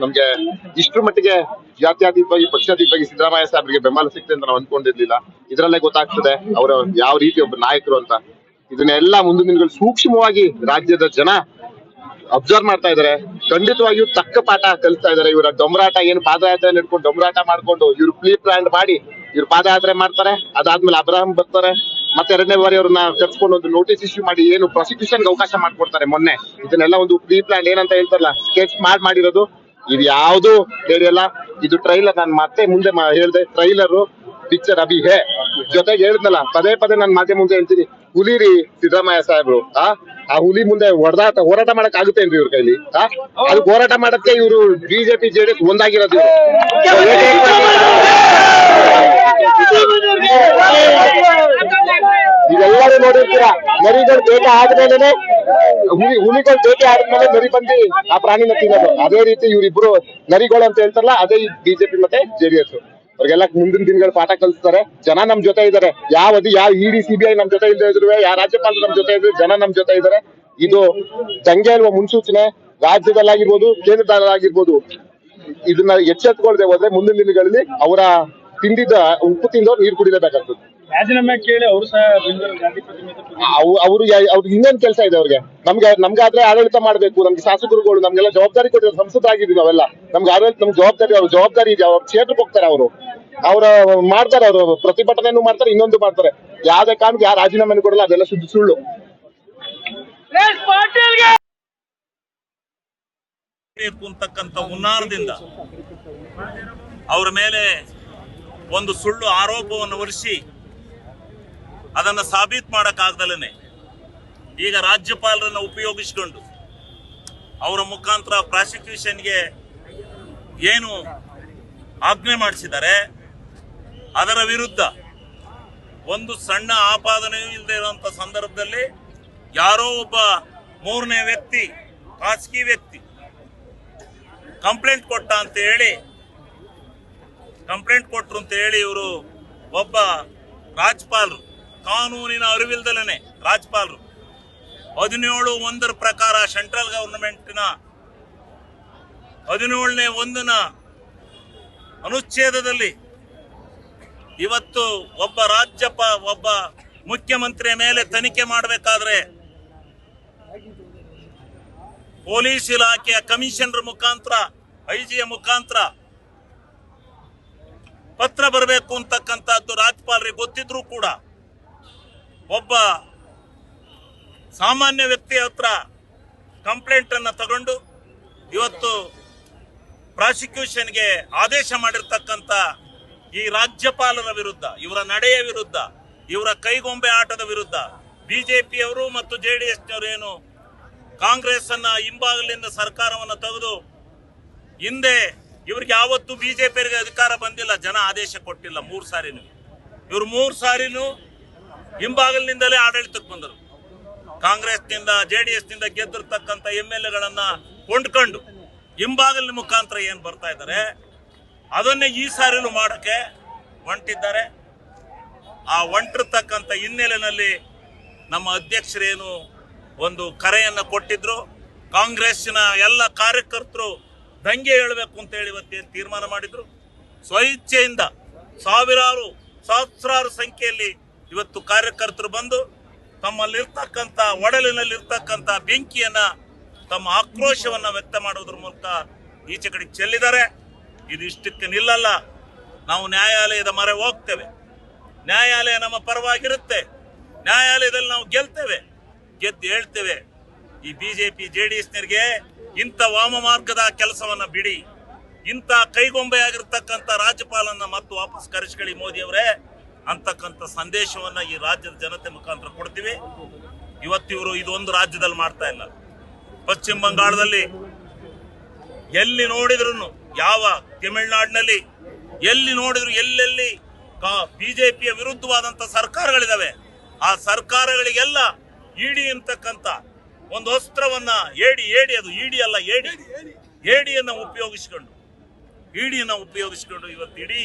ನಮ್ಗೆ ಇಷ್ಟ್ರ ಮಟ್ಟಿಗೆ ಜಾತ್ಯಾತೀತವಾಗಿ ಪಕ್ಷಾತೀತವಾಗಿ ಸಿದ್ದರಾಮಯ್ಯ ಸಾಹೇಬರಿಗೆ ಬೆಂಬಲ ಸಿಗ್ತದೆ ಅಂತ ನಾವು ಅನ್ಕೊಂಡಿರ್ಲಿಲ್ಲ ಇದರಲ್ಲೇ ಗೊತ್ತಾಗ್ತದೆ ಅವರ ಯಾವ ರೀತಿ ಒಬ್ಬ ನಾಯಕರು ಅಂತ. ಇದನ್ನೆಲ್ಲ ಮುಂದಿನ ದಿನಗಳು ಸೂಕ್ಷ್ಮವಾಗಿ ರಾಜ್ಯದ ಜನ ಅಬ್ಸರ್ವ್ ಮಾಡ್ತಾ ಇದಾರೆ ಖಂಡಿತವಾಗಿಯೂ ತಕ್ಕ ಪಾಠ ಕಲಿಸ್ತಾ ಇದಾರೆ ಇವರ ಡೊಂಬರಾಟ ಏನು ಪಾದಯಾತ್ರೆ ನಡ್ಕೊಂಡು ಡೊಂಬರಾಟ ಮಾಡ್ಕೊಂಡು ಇವ್ರು ಪ್ಲೀ ಪ್ಲಾನ್ ಮಾಡಿ ಇವ್ರು ಪಾದಯಾತ್ರೆ ಮಾಡ್ತಾರೆ. ಅದಾದ್ಮೇಲೆ ಅಬ್ರಾಹಂ ಬರ್ತಾರೆ. ಮತ್ತೆ ಎರಡನೇ ಬಾರಿ ಅವ್ರನ್ನ ಕರ್ಸ್ಕೊಂಡು ಒಂದು ನೋಟಿಸ್ ಇಶ್ಯೂ ಮಾಡಿ ಏನು ಪ್ರಾಸಿಕ್ಯೂಷನ್ ಅವಕಾಶ ಮಾಡ್ಕೊಡ್ತಾರೆ ಮೊನ್ನೆ. ಇದನ್ನೆಲ್ಲ ಒಂದು ಪ್ರೀ ಪ್ಲಾನ್ ಏನಂತ ಹೇಳ್ತಾರಲ್ಲ ಸ್ಕೆಚ್ ಮಾಡಿ ಮಾಡಿರೋದು. ಇದು ಯಾವ್ದು ನಡೆಯಲ್ಲ ಇದು ಟ್ರೈಲರ್ ನಾನು ಮತ್ತೆ ಮುಂದೆ ಹೇಳ್ದೆ. ಟ್ರೈಲರ್ ಪಿಕ್ಚರ್ ಅಭಿ ಹೇ. ಜೊತೆಗೆ ಹೇಳಿದ್ನಲ್ಲ, ಪದೇ ಪದೇ ನಾನು ಮಾತೆ ಮುಂದೆ ಹೇಳ್ತೀನಿ. ಹುಲಿ ರೀ ಸಿದ್ದರಾಮಯ್ಯ ಸಾಹೇಬ್ರು, ಆ? ಆ ಹುಲಿ ಮುಂದೆ ಹೊಡೆದಾಟ ಹೋರಾಟ ಮಾಡಕ್ ಆಗುತ್ತೇನ್ರಿ ಇವ್ರ ಕೈಲಿ, ಆ? ಅದಕ್ಕೆ ಹೋರಾಟ ಮಾಡಕ್ಕೆ ಇವರು ಬಿಜೆಪಿ ಜೆಡಿ ಒಂದಾಗಿರೋದು ನೀವೆಲ್ಲರೂ ನೋಡಿರ್ತೀರಾ ಮರಿಗಳು ಬೇಗ ಆದ್ಮೇಲೆ ಹುಲಿ ಹುಲಿಗಳು ಜೊತೆ ಆದ್ಮೇಲೆ ನರಿ ಬಂದಿ ಆ ಪ್ರಾಣಿನ ತಿನ್ನೋದು ಅದೇ ರೀತಿ ಇವ್ರಿಬ್ರು ನರಿಗಳು ಅಂತ ಹೇಳ್ತಾರಲ್ಲ, ಅದೇ ಬಿಜೆಪಿ ಮತ್ತೆ ಜೆಡಿಎಸ್ ಅವ್ರಿಗೆಲ್ಲ ಮುಂದಿನ ದಿನಗಳ ಪಾಠ ಕಲಿಸ್ತಾರೆ. ಜನ ನಮ್ ಜೊತೆ ಇದಾರೆ. ಯಾವದು ಯಾವ ಇಡಿ ಸಿಬಿಐ ನಮ್ ಜೊತೆ ಇಲ್ಲದೆ ಇದ್ರು, ಯಾವ ರಾಜ್ಯಪಾಲರು ನಮ್ ಜೊತೆ ಇದ್ರು, ಜನ ನಮ್ ಜೊತೆ ಇದಾರೆ. ಇದು ದಂಗೆ ಇರುವ ಮುನ್ಸೂಚನೆ. ರಾಜ್ಯದಲ್ಲಾಗಿರ್ಬೋದು, ಕೇಂದ್ರದಲ್ಲಾಗಿರ್ಬೋದು, ಇದನ್ನ ಎಚ್ಚೆತ್ಕೊಳ್ದೆ ಹೋದ್ರೆ ಮುಂದಿನ ದಿನಗಳಲ್ಲಿ ಅವರ ತಿಂದಿದ್ದ ಉಪ್ಪು ತಿಂದವ್ರು ನೀರು ಕುಡಿಲೇಬೇಕಾಗ್ತದೆ. ರಾಜೀನಾಮೆ ಕೇಳಿ ಅವರು ಸಹ ಬೆಂಗಳೂರು ಗಾಂಧಿ ಪ್ರತಿಮೆ ಎದುರು ಕೂತಿದ್ದಾರೆ. ಅವ್- ಅವ್ರು ಯಾ- ಅವ್ರಿಗೆ ಇನ್ನೇನ್ ಕೆಲಸ ಇದೆ ಅವ್ರಿಗೆ. ನಮ್ಗೆ ನಮ್ಗಾದ್ರೆ ಆಡಳಿತ ಮಾಡ್ಬೇಕು. ನಮ್ಗೆ ಶಾಸಕರುಗಳು ನಮ್ಗೆಲ್ಲ ಜವಾಬ್ದಾರಿ ಕೊಟ್ಟಿರೋ ಸಂಸದರಾಗಿದ್ದೀವಿ ನಾವೆಲ್ಲ. ನಮ್ಗೆ ಆಡಳಿತ ನಮ್ಗೆ ಜವಾಬ್ದಾರಿ ಅವ್ರ ಜವಾಬ್ದಾರಿ ಇದೆ. ಅವ್ರ ಕ್ಷೇತ್ರಕ್ಕೆ ಹೋಗ್ತಾರೆ ಅವರು. ಅವ್ರ ಮಾಡ್ತಾರೆ ಅವರು. ಪ್ರತಿಭಟನೆನೂ ಮಾಡ್ತಾರೆ ಇನ್ನೊಂದು ಮಾಡ್ತಾರೆ. ಯಾವ್ದೇ ಕಾರಣಕ್ಕೆ ಯಾರು ರಾಜೀನಾಮೆ ಕೊಡಲ್ಲ. ಅದೆಲ್ಲ ಸುದ್ದಿ ಸುಳ್ಳು. ಬೇಕು ಅಂತಕ್ಕಂಥ ಹುನ್ನಾರದಿಂದ ಅವರ ಮೇಲೆ ಒಂದು ಸುಳ್ಳು ಆರೋಪವನ್ನು ಹೊರಿಸಿ ಅದನ್ನು ಸಾಬೀತು ಮಾಡೋಕ್ಕಾಗ್ದಲೇ ಈಗ ರಾಜ್ಯಪಾಲರನ್ನು ಉಪಯೋಗಿಸಿಕೊಂಡು ಅವರ ಮುಖಾಂತರ ಪ್ರಾಸಿಕ್ಯೂಷನ್ಗೆ ಏನು ಆಜ್ಞೆ ಮಾಡಿಸಿದ್ದಾರೆ, ಅದರ ವಿರುದ್ಧ ಒಂದು ಸಣ್ಣ ಆಪಾದನೆಯೂ ಇಲ್ಲದೆ ಇರುವಂಥ ಸಂದರ್ಭದಲ್ಲಿ ಯಾರೋ ಒಬ್ಬ ಮೂರನೇ ವ್ಯಕ್ತಿ, ಖಾಸಗಿ ವ್ಯಕ್ತಿ ಕಂಪ್ಲೇಂಟ್ ಕೊಟ್ಟ ಅಂತ ಹೇಳಿ, ಕಂಪ್ಲೇಂಟ್ ಕೊಟ್ಟರು ಅಂತ ಹೇಳಿ ಇವರು ಒಬ್ಬ ರಾಜ್ಪಾಲರು ಕಾನೂನಿನ ಅರಿವಿಲ್ದಲೇ ರಾಜ್ಪಾಲರು ಹದಿನೇಳು ಒಂದರ ಪ್ರಕಾರ ಸೆಂಟ್ರಲ್ ಗವರ್ನಮೆಂಟ್ನ ಹದಿನೇಳನೇ ಒಂದನ ಅನುಚ್ಛೇದದಲ್ಲಿ ಇವತ್ತು ಒಬ್ಬ ರಾಜ್ಯಪ, ಒಬ್ಬ ಮುಖ್ಯಮಂತ್ರಿಯ ಮೇಲೆ ತನಿಖೆ ಮಾಡಬೇಕಾದ್ರೆ ಪೊಲೀಸ್ ಇಲಾಖೆಯ ಕಮಿಷನರ್ ಮುಖಾಂತರ, ಐಜಿಯ ಮುಖಾಂತರ ಪತ್ರ ಬರಬೇಕು ಅಂತಕ್ಕಂಥದ್ದು ರಾಜ್ಯಪಾಲರಿಗೆ ಗೊತ್ತಿದ್ರೂ ಕೂಡ ಒಬ್ಬ ಸಾಮಾನ್ಯ ವ್ಯಕ್ತಿ ಹತ್ರ ಕಂಪ್ಲೇಂಟ್ ಅನ್ನು ತಗೊಂಡು ಇವತ್ತು ಪ್ರಾಸಿಕ್ಯೂಷನ್ಗೆ ಆದೇಶ ಮಾಡಿರ್ತಕ್ಕಂಥ ಈ ರಾಜ್ಯಪಾಲರ ವಿರುದ್ಧ, ಇವರ ನಡೆಯ ವಿರುದ್ಧ, ಇವರ ಕೈಗೊಂಬೆ ಆಟದ ವಿರುದ್ಧ ಬಿಜೆಪಿಯವರು ಮತ್ತು ಜೆಡಿಎಸ್ನವರು ಏನು ಕಾಂಗ್ರೆಸ್ ಅನ್ನ ಹಿಂಭಾಗಲಿಂದ ಸರ್ಕಾರವನ್ನು ತೆಗೆದು ಹಿಂದೆ ಇವ್ರಿಗೆ ಯಾವತ್ತೂ ಬಿಜೆಪಿಯವರಿಗೆ ಅಧಿಕಾರ ಬಂದಿಲ್ಲ, ಜನ ಆದೇಶ ಕೊಟ್ಟಿಲ್ಲ ಮೂರು ಸಾರಿನೂ. ಇವ್ರು ಮೂರು ಸಾರಿನೂ ಹಿಂಬಾಗಲಿನಿಂದಲೇ ಆಡಳಿತಕ್ಕೆ ಬಂದರು. ಕಾಂಗ್ರೆಸ್ನಿಂದ ಜೆಡಿಎಸ್ನಿಂದ ಗೆದ್ದಿರ್ತಕ್ಕಂಥ ಎಂ ಎಲ್ ಎಗಳನ್ನ ಕೊಂಡ್ಕೊಂಡು ಹಿಂಬಾಗಲಿನ ಮುಖಾಂತರ ಏನು ಬರ್ತಾ ಇದ್ದಾರೆ, ಅದನ್ನೇ ಈ ಸಾರಿನೂ ಮಾಡಕ್ಕೆ ಹೊಂಟಿದ್ದಾರೆ. ಆ ಹೊಂಟಿರ್ತಕ್ಕಂಥ ಹಿನ್ನೆಲೆಯಲ್ಲಿ ನಮ್ಮ ಅಧ್ಯಕ್ಷರೇನು ಒಂದು ಕರೆಯನ್ನ ಕೊಟ್ಟಿದ್ರು. ಕಾಂಗ್ರೆಸ್ಸಿನ ಎಲ್ಲ ಕಾರ್ಯಕರ್ತರು ದಂಗೆ ಹೇಳಬೇಕು ಅಂತ ಹೇಳಿ ಇವತ್ತೇನು ತೀರ್ಮಾನ ಮಾಡಿದ್ರು. ಸ್ವಇಚ್ಛೆಯಿಂದ ಸಾವಿರಾರು ಸಹಸ್ರಾರು ಸಂಖ್ಯೆಯಲ್ಲಿ ಇವತ್ತು ಕಾರ್ಯಕರ್ತರು ಬಂದು ತಮ್ಮಲ್ಲಿರ್ತಕ್ಕಂಥ ಒಡಲಿನಲ್ಲಿರ್ತಕ್ಕಂಥ ಬೆಂಕಿಯನ್ನ ತಮ್ಮ ಆಕ್ರೋಶವನ್ನ ವ್ಯಕ್ತ ಮಾಡೋದ್ರ ಮೂಲಕ ಈಚೆ ಕಡೆ ಚೆಲ್ಲಿದ್ದಾರೆ. ಇದು ಇಷ್ಟಕ್ಕೆ ನಿಲ್ಲಲ್ಲ. ನಾವು ನ್ಯಾಯಾಲಯದ ಮರೆ ಹೋಗ್ತೇವೆ. ನ್ಯಾಯಾಲಯ ನಮ್ಮ ಪರವಾಗಿರುತ್ತೆ. ನ್ಯಾಯಾಲಯದಲ್ಲಿ ನಾವು ಗೆಲ್ತೇವೆ. ಗೆದ್ದು ಹೇಳ್ತೇವೆ, ಈ ಬಿಜೆಪಿ ಜೆಡಿಎಸ್ನರಿಗೆ ಇಂಥ ವಾಮ ಮಾರ್ಗದ ಕೆಲಸವನ್ನ ಬಿಡಿ. ಇಂಥ ಕೈಗೊಂಬೆಯಾಗಿರ್ತಕ್ಕಂಥ ರಾಜ್ಯಪಾಲನ್ನ ಮತ್ತು ವಾಪಸ್ ಕರೆಸ್ಕೊಳ್ಳಿ ಮೋದಿ ಅವರೇ ಅಂತಕ್ಕಂಥ ಸಂದೇಶವನ್ನ ಈ ರಾಜ್ಯದ ಜನತೆ ಮುಖಾಂತರ ಕೊಡ್ತೀವಿ. ಇವತ್ತಿವರು ಇದೊಂದು ರಾಜ್ಯದಲ್ಲಿ ಮಾಡ್ತಾ ಇಲ್ಲ. ಪಶ್ಚಿಮ ಬಂಗಾಳದಲ್ಲಿ ಎಲ್ಲಿ ನೋಡಿದ್ರು ಯಾವ ತಮಿಳುನಾಡಿನಲ್ಲಿ, ಎಲ್ಲಿ ನೋಡಿದ್ರು ಎಲ್ಲೆಲ್ಲಿ ಬಿಜೆಪಿಯ ವಿರುದ್ಧವಾದಂಥ ಸರ್ಕಾರಗಳಿದಾವೆ. ಆ ಸರ್ಕಾರಗಳಿಗೆಲ್ಲ ಇಡಿ ಅಂತಕ್ಕಂಥ ಒಂದು ಅಸ್ತ್ರವನ್ನ ಏಡಿ ಏಡಿ ಅದು ಇಡಿ ಅಲ್ಲ, ಏಡಿ. ಏಡಿಯನ್ನು ಉಪಯೋಗಿಸಿಕೊಂಡು, ಇಡಿಯನ್ನು ಉಪಯೋಗಿಸಿಕೊಂಡು ಇವತ್ತು ಇಡೀ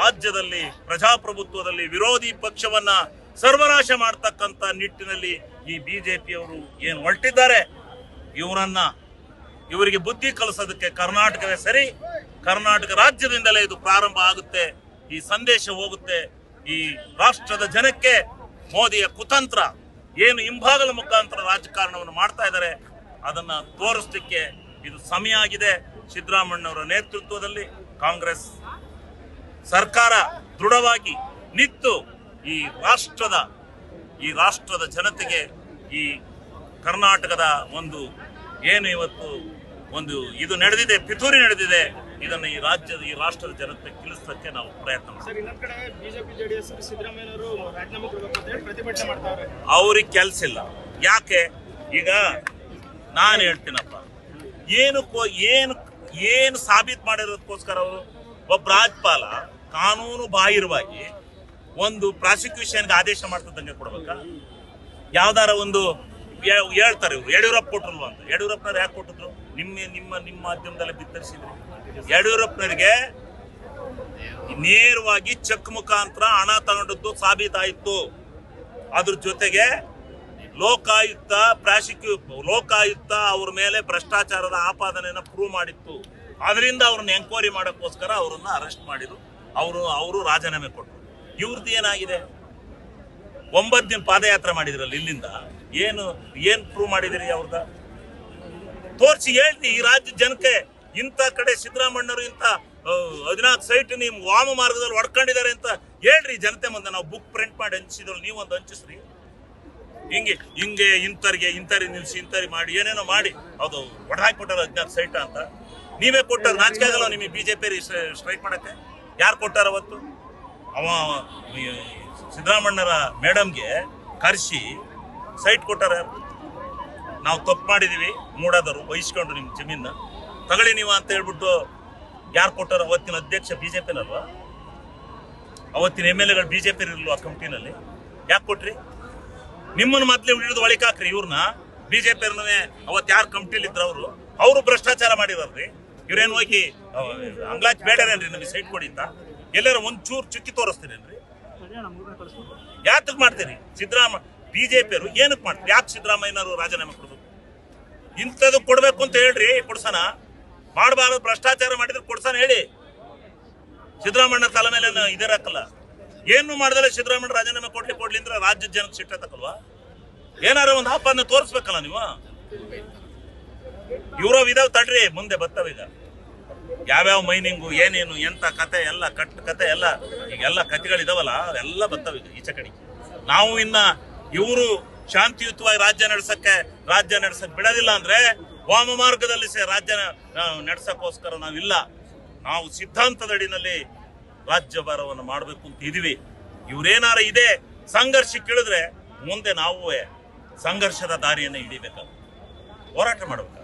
ರಾಜ್ಯದಲ್ಲಿ ಪ್ರಜಾಪ್ರಭುತ್ವದಲ್ಲಿ ವಿರೋಧಿ ಪಕ್ಷವನ್ನ ಸರ್ವನಾಶ ಮಾಡ್ತಕ್ಕಂಥ ನಿಟ್ಟಿನಲ್ಲಿ ಈ ಬಿಜೆಪಿಯವರು ಏನು ಹೊರಟಿದ್ದಾರೆ? ಇವರನ್ನ ಇವರಿಗೆ ಬುದ್ಧಿ ಕಲಿಸೋದಕ್ಕೆ ಕರ್ನಾಟಕವೇ ಸರಿ, ಕರ್ನಾಟಕ ರಾಜ್ಯದಿಂದಲೇ ಇದು ಪ್ರಾರಂಭ ಆಗುತ್ತೆ, ಈ ಸಂದೇಶ ಹೋಗುತ್ತೆ, ಈ ರಾಷ್ಟ್ರದ ಜನಕ್ಕೆ ಮೋದಿಯ ಕುತಂತ್ರ, ಏನು ಹಿಂಭಾಗದ ಮುಖಾಂತರ ರಾಜಕಾರಣವನ್ನು ಮಾಡ್ತಾ ಇದ್ದಾರೆ, ಅದನ್ನ ತೋರಿಸ್ಲಿಕ್ಕೆ ಇದು ಸಮಯ ಆಗಿದೆ. ಸಿದ್ದರಾಮಣ್ಣವರ ನೇತೃತ್ವದಲ್ಲಿ ಕಾಂಗ್ರೆಸ್ ಸರ್ಕಾರ ದೃಢವಾಗಿ ನಿಂತು ಈ ರಾಷ್ಟ್ರದ ಈ ರಾಷ್ಟ್ರದ ಜನತೆಗೆ ಈ ಕರ್ನಾಟಕದ ಒಂದು ಏನು ಇವತ್ತು ಒಂದು ಇದು ನಡೆದಿದೆ ಪಿತೂರಿ ನಡೆದಿದೆ ಇದನ್ನು ಈ ರಾಜ್ಯದ ಈ ರಾಷ್ಟ್ರದ ಜನತೆ ತಿಳಿಸೋಕ್ಕೆ ನಾವು ಪ್ರಯತ್ನ ಮಾಡ್ತೀವಿ. ಅವ್ರಿಗೆ ಕೆಲಸ ಇಲ್ಲ. ಯಾಕೆ? ಈಗ ನಾನು ಹೇಳ್ತೀನಪ್ಪ. ಏನು ಏನು ಏನು ಸಾಬೀತು ಮಾಡಿರೋದಕ್ಕೋಸ್ಕರ ಅವರು ಒಬ್ಬ ರಾಜ್ಯಪಾಲ ಕಾನೂನು ಬಾಹಿರವಾಗಿ ಒಂದು ಪ್ರಾಸಿಕ್ಯೂಷನ್ಗೆ ಆದೇಶ ಮಾಡ್ತದಂಗೆ ಕೊಡ್ಬೇಕಾ? ಯಾವ್ದಾರ ಒಂದು ಹೇಳ್ತಾರೆ ಇವ್ರು. ಯಡಿಯೂರಪ್ಪ ಕೊಟ್ರಲ್ವ ಅಂತ. ಯಡಿಯೂರಪ್ಪನವ್ರು ಯಾಕೆ ಕೊಟ್ಟಿದ್ರು? ನಿಮ್ಮ ನಿಮ್ಮ ನಿಮ್ಮ ಮಾಧ್ಯಮದಲ್ಲೇ ಬಿತ್ತರಿಸಿದ್ರು. ಯಡಿಯೂರಪ್ಪನವರಿಗೆ ನೇರವಾಗಿ ಚೆಕ್ ಮುಖಾಂತರ ಹಣ ತಗೊಂಡದ್ದು ಸಾಬೀತಾಯಿತು. ಅದ್ರ ಜೊತೆಗೆ ಲೋಕಾಯುಕ್ತ ಪ್ರಾಸಿಕ್ಯೂ, ಲೋಕಾಯುಕ್ತ ಅವ್ರ ಮೇಲೆ ಭ್ರಷ್ಟಾಚಾರದ ಆಪಾದನೆಯನ್ನ ಪ್ರೂವ್ ಮಾಡಿತ್ತು. ಅದರಿಂದ ಅವ್ರನ್ನ ಎಂಕ್ವೈರಿ ಮಾಡೋಕ್ಕೋಸ್ಕರ ಅವರನ್ನ ಅರೆಸ್ಟ್ ಮಾಡಿದ್ರು. ಅವರು ಅವರು ರಾಜೀನಾಮೆ ಕೊಟ್ಟರು. ಇವ್ರದ್ದು ಏನಾಗಿದೆ? ಒಂಬತ್ತು ದಿನ ಪಾದಯಾತ್ರೆ ಮಾಡಿದ್ರಲ್ಲ ಇಲ್ಲಿಂದ. ಏನು ಏನು ಪ್ರೂವ್ ಮಾಡಿದಿರಿ ಅವ್ರದ? ತೋರಿಸಿ ಹೇಳ್ತಿ, ಈ ರಾಜ್ಯ ಜನಕ್ಕೆ ಇಂಥ ಕಡೆ ಸಿದ್ದರಾಮಣ್ಣರು ಇಂಥ ಹದಿನಾಲ್ಕು ಸೈಟ್ ನಿಮ್ ವಾಮ ಮಾರ್ಗದಲ್ಲಿ ಒಡ್ಕೊಂಡಿದ್ದಾರೆ ಅಂತ ಹೇಳ್ರಿ. ಜನತೆ ಮುಂದೆ ನಾವು ಬುಕ್ ಪ್ರಿಂಟ್ ಮಾಡಿ ಹಂಚಿದ್ರು ನೀವು ಒಂದು ಹಂಚಿಸ್ರಿ. ಹಿಂಗೆ ಹಿಂಗೆ ಇಂಥರಿಗೆ ಇಂಥವ್ರಿ ನಿಲ್ಸಿ ಇಂಥವ್ರಿ ಮಾಡಿ, ಏನೇನೋ ಮಾಡಿ. ಅದು ಹೊಡೆದಾಕಿ ಕೊಟ್ಟಾರ ಹದಿನಾಲ್ಕು ಸೈಟ್ ಅಂತ. ನೀವೇ ಕೊಟ್ಟಾರ ನಾಚಿಕೆ ಆಗಲ್ಲ ನಿಮಗೆ ಬಿಜೆಪಿ ಸ್ಟ್ರೈಕ್ ಮಾಡಕ್ಕೆ? ಯಾರು ಕೊಟ್ಟಾರ ಅವತ್ತು? ಅವ ಸಿದ್ದರಾಮಣ್ಣರ ಮೇಡಮ್ಗೆ ಕರೆಸಿ ಸೈಟ್ ಕೊಟ್ಟಾರ? ನಾವು ತಪ್ಪು ಮಾಡಿದ್ದೀವಿ ಮೂಡಾದರು ವಹಿಸ್ಕೊಂಡ್ರು ನಿಮ್ಮ ಜಮೀನ ತಗೊಳ್ಳಿ ನೀವು ಅಂತ ಹೇಳ್ಬಿಟ್ಟು ಯಾರು ಕೊಟ್ಟಾರ? ಅವತ್ತಿನ ಅಧ್ಯಕ್ಷ ಬಿ ಜೆ ಪಿನಲ್ವಾ ಅವತ್ತಿನ ಎಂ ಎಲ್ ಎಗಳು ಬಿಜೆಪಿ ಆ ಕಮಿಟಿನಲ್ಲಿ. ಯಾಕೆ ಕೊಟ್ರಿ? ನಿಮ್ಮನ್ನ ಮೊದಲೇ ಉಳಿದು ಒಳಗೆ ಹಾಕ್ರಿ ಇವ್ರನ್ನ. ಬಿಜೆಪಿ ಅವತ್ತು ಯಾರು ಕಮಿಟಿಲಿ ಇದ್ರು ಅವರು? ಅವರು ಭ್ರಷ್ಟಾಚಾರ ಮಾಡಿದಾರ್ರಿ ಇವ್ರೇನು ಹೋಗಿ ಅಂಗ್ಲಾಚ್ ಬೇಡರೇನ್ರಿ ನಮಗೆ ಸೈಟ್ ಕೊಡಿ ಅಂತ. ಎಲ್ಲಾರ ಒಂಚೂರು ಚೂರ್ ಚುಕ್ಕಿ ತೋರಿಸ್ತೀರೇನ್ರಿ? ಯಾತಕ್ಕೆ ಮಾಡ್ತೀರಿ? ಸಿದ್ದರಾಮ, ಬಿಜೆಪಿಯವರು ಏನಕ್ಕೆ ಮಾಡ್ತೀರಿ? ಯಾಕೆ ಸಿದ್ದರಾಮಯ್ಯನವರು ರಾಜೀನಾಮೆ ಕೊಡ್ಬೇಕು? ಇಂಥದ್ದು ಕೊಡ್ಬೇಕು ಅಂತ ಹೇಳ್ರಿ ಕೊಡ್ಸನ ಮಾಡಬಾರದು, ಭ್ರಷ್ಟಾಚಾರ ಮಾಡಿದ್ರೆ ಕೊಡ್ಸನ ಹೇಳಿ. ಸಿದ್ದರಾಮಣ್ಣ ತಲೆ ಮೇಲೆ ಇದಿರಕ್ಕಲ್ಲ ಏನು ಮಾಡಿದ್ರೆ ಸಿದ್ದರಾಮಯ್ಯ ರಾಜೀನಾಮೆ ಕೊಡ್ಲಿ ಕೊಡ್ಲಿ ಅಂದ್ರೆ ರಾಜ್ಯದ ಜನಕ್ಕೆ ಸಿಟ್ಟತಕ್ಕಲ್ವಾ ಏನಾರ ಒಂದು ಹಬ್ಬನ ತೋರಿಸ್ಬೇಕಲ್ಲ ನೀವು? ಇವ್ರ ಇದಾವ್ ತಡ್ರಿ, ಮುಂದೆ ಬರ್ತಾವ ಈಗ. ಯಾವ್ಯಾವ ಮೈನಿಂಗು, ಏನೇನು, ಎಂತ ಕತೆ ಎಲ್ಲ, ಕಟ್ ಕತೆ ಎಲ್ಲ, ಈಗೆಲ್ಲ ಕತೆಗಳಿದಾವಲ್ಲ ಅವೆಲ್ಲ ಬರ್ತಾವ ಈಗ ಈಚೆ ಕಡೆ ನಾವು ಇನ್ನ ಇವರು ಶಾಂತಿಯುತವಾಗಿ ರಾಜ್ಯ ನಡೆಸಕ್ಕೆ, ರಾಜ್ಯ ನಡ್ಸಕ್ ಬಿಡೋದಿಲ್ಲ ಅಂದ್ರೆ ವಾಮ ಮಾರ್ಗದಲ್ಲಿ ರಾಜ್ಯ ನಡೆಸಕ್ಕೋಸ್ಕರ ನಾವಿಲ್ಲ. ನಾವು ಸಿದ್ಧಾಂತದಡಿನಲ್ಲಿ ರಾಜ್ಯಭಾರವನ್ನು ಮಾಡಬೇಕು ಅಂತ ಇದೀವಿ. ಇವರೇನಾರ ಇದೆ ಇಳಿದ್ರೆ ಮುಂದೆ ನಾವು ಸಂಘರ್ಷದ ದಾರಿಯನ್ನು ಹಿಡಿಬೇಕು ಹೋರಾಟ ಮಾಡ್ಬೇಕು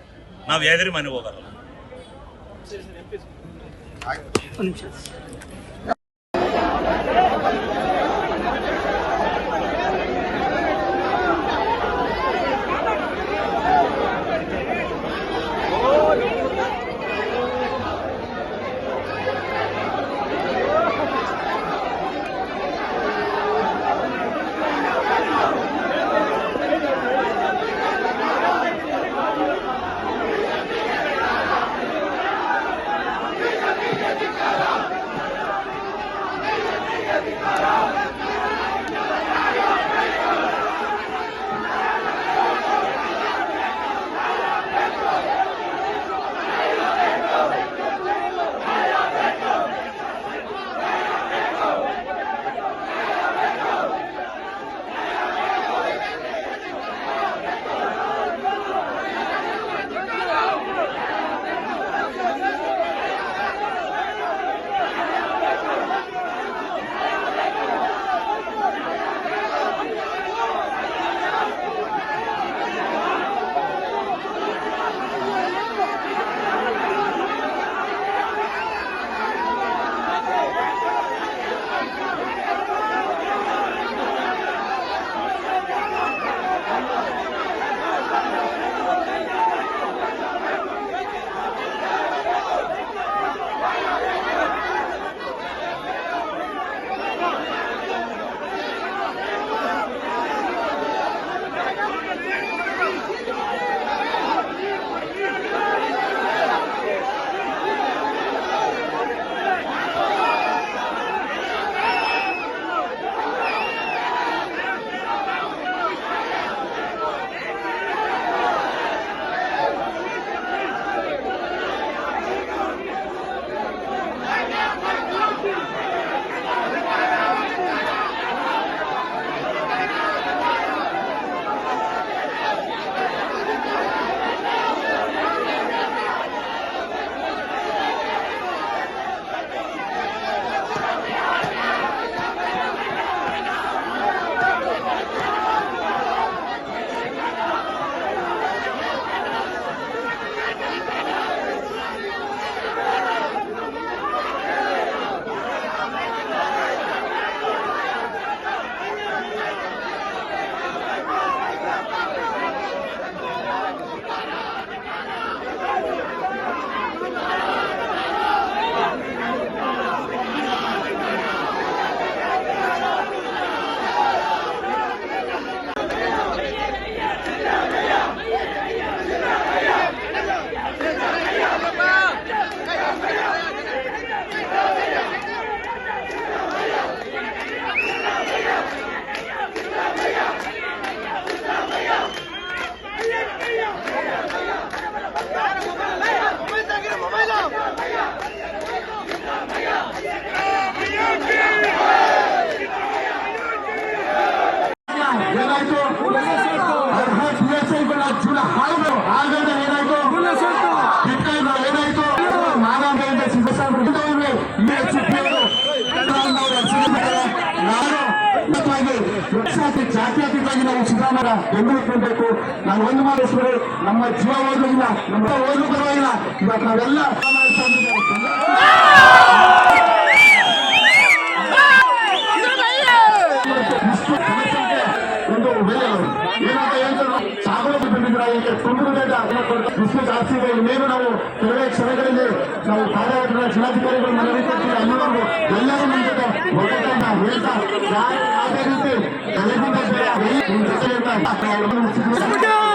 ನಾವು ಎದುರಿ ಮನೆಗೆ ಹೋಗಲ್ಲ. ಸರಿ ಸರ್ ನಾನು ಒಂದು ನಾವು ನಮ್ಮ ಜೀವ ಓದಲಿಲ್ಲ ನಮ್ಮ ಹೋದ್ರೂ ಪರವಾಗಿಲ್ಲ. ಇವತ್ತು ನಾವೆಲ್ಲ ಒಂದು ಏನಂತ ಜಾಸ್ತಿ ಇದೆ ಇನ್ನೇನು ನಾವು ಕೆಲವೇ ಕ್ಷಣಗಳಲ್ಲಿ ನಾವು ಕಾರ್ಯಕರ್ತರ ಜಿಲ್ಲಾಧಿಕಾರಿಗಳು ಮನವಿ ಕೊಡ್ತೀವಿ ಅಲ್ಲಿವರೆಗೂ ಎಲ್ಲರೂ ನಮ್ಮ ಜೊತೆ தலைவர்